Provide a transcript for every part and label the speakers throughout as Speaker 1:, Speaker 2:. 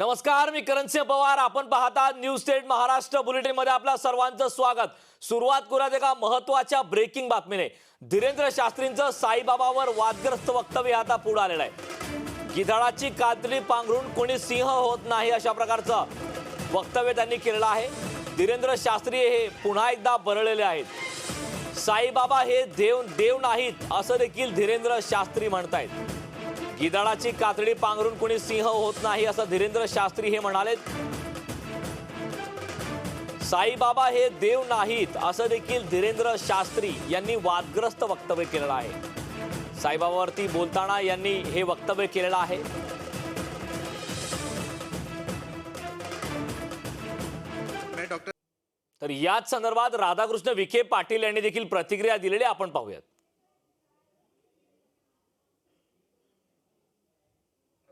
Speaker 1: नमस्कार मी करणसिंह पवार. आपण पाहता न्यूज स्टेट महाराष्ट्र बुलेटिनमध्ये आपल्या सर्वांचं स्वागत. सुरुवात करूयात एका महत्त्वाच्या ब्रेकिंग बातमीने. धीरेंद्र शास्त्रींचं साईबाबावर वादग्रस्त वक्तव्य आता पुढे आलेलं आहे. गिधाडाची कातडी पांघरून कोणी सिंह होत नाही अशा प्रकारचं वक्तव्य त्यांनी केलेलं आहे. धीरेंद्र शास्त्री हे पुन्हा एकदा बरळलेले आहेत. साईबाबा हे देव देव नाहीत असं देखील धीरेंद्र शास्त्री म्हणतायत. गिधाडाची कातडी पांघरून कोणी सिंह होत नाही असं धीरेंद्र शास्त्री हे म्हणाले. साईबाबा हे देव नाहीत असं देखील धीरेंद्र शास्त्री यांनी वादग्रस्त वक्तव्य केलेलं आहे. साईबाबावरती बोलताना यांनी हे वक्तव्य केलेलं आहे. तर याच संदर्भात राधाकृष्ण विखे पाटील यांनी देखील प्रतिक्रिया दिलेली आपण पाहूयात.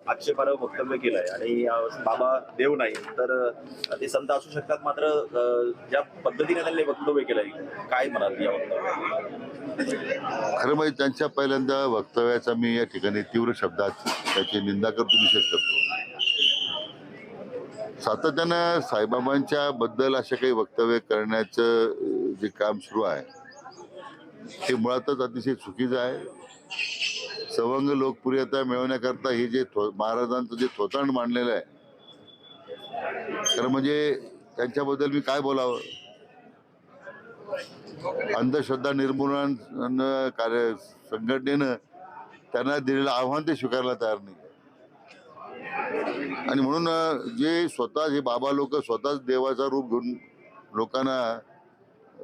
Speaker 2: आक्षेपार्ह वक्तव्य केलंय. आणि बाबा देव नाही तर ते संत असू शकतात मात्र ज्या पद्धतीने त्यांनी वक्तव्य केलंय काय म्हणाल या वक्तव्यात
Speaker 3: खरं म्हणजे त्यांच्या पहिल्यांदा वक्तव्याचा मी या ठिकाणी तीव्र शब्दात त्याची निंदा करतो निषेध करतो. सातत्यानं साईबाबांच्या बद्दल असे काही वक्तव्य करण्याचं जे काम सुरू आहे ते मुळातच अतिशय चुकीचं आहे. सवंग लोकप्रियता मिळवण्याकरता हे जे थो महाराजांचं जे थोतांड मांडलेलं आहे तर म्हणजे त्यांच्याबद्दल मी काय बोलावं? अंधश्रद्धा निर्मूलन कार्य संघटनेनं त्यांना दिलेलं आव्हान ते स्वीकारायला तयार नाही. आणि म्हणून जे स्वतः जे बाबा लोक स्वतःच देवाचा रूप घेऊन लोकांना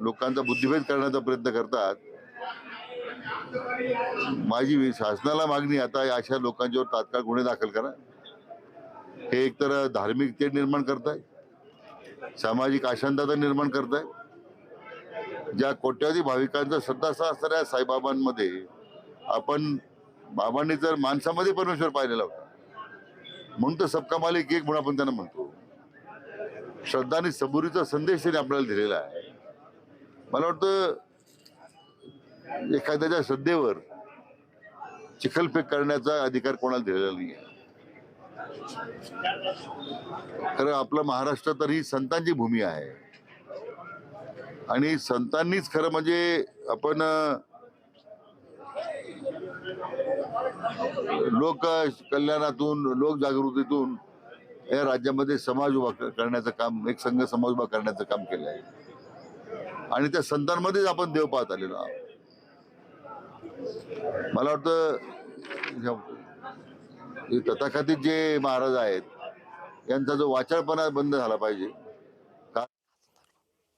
Speaker 3: लोकांचा बुद्धिभेद करण्याचा प्रयत्न करतात माझी शासनाला मागणी आता या अशा लोकांच्यावर तात्काळ गुन्हे दाखल करा. हे एकतर धार्मिक ते निर्माण करताय. सामाजिक अशांतता निर्माण करताय. ज्या कोट्यावधी भाविकांचा श्रद्धासा असणाऱ्या साईबाबांमध्ये आपण बाबांनी तर माणसामध्ये परमेश्वर पाहिलेला होता. म्हणून तर सबका मालिक एक म्हणून आपण त्यांना म्हणतो. श्रद्धा आणि सबुरीचा संदेश त्यांनी आपल्याला दिलेला आहे. मला वाटतं एखाद्याच्या श्रद्धेवर चिखलफेक करण्याचा अधिकार कोणाला दिलेला नाही खरं आपला महाराष्ट्र तर ही संतांची भूमी आहे. आणि संतांनीच खरं म्हणजे आपण लोक कल्याणातून लोक जागृतीतून या राज्यामध्ये समाज उभा करण्याचं काम एक संघ समाज उभा करण्याचं काम केलं आहे आणि त्या संतांमध्येच आपण देव पाहत आलेलो आहोत. मला वाटतं तथाकथित जे महाराज आहेत यांचा जो वाचाळपणा बंद झाला पाहिजे.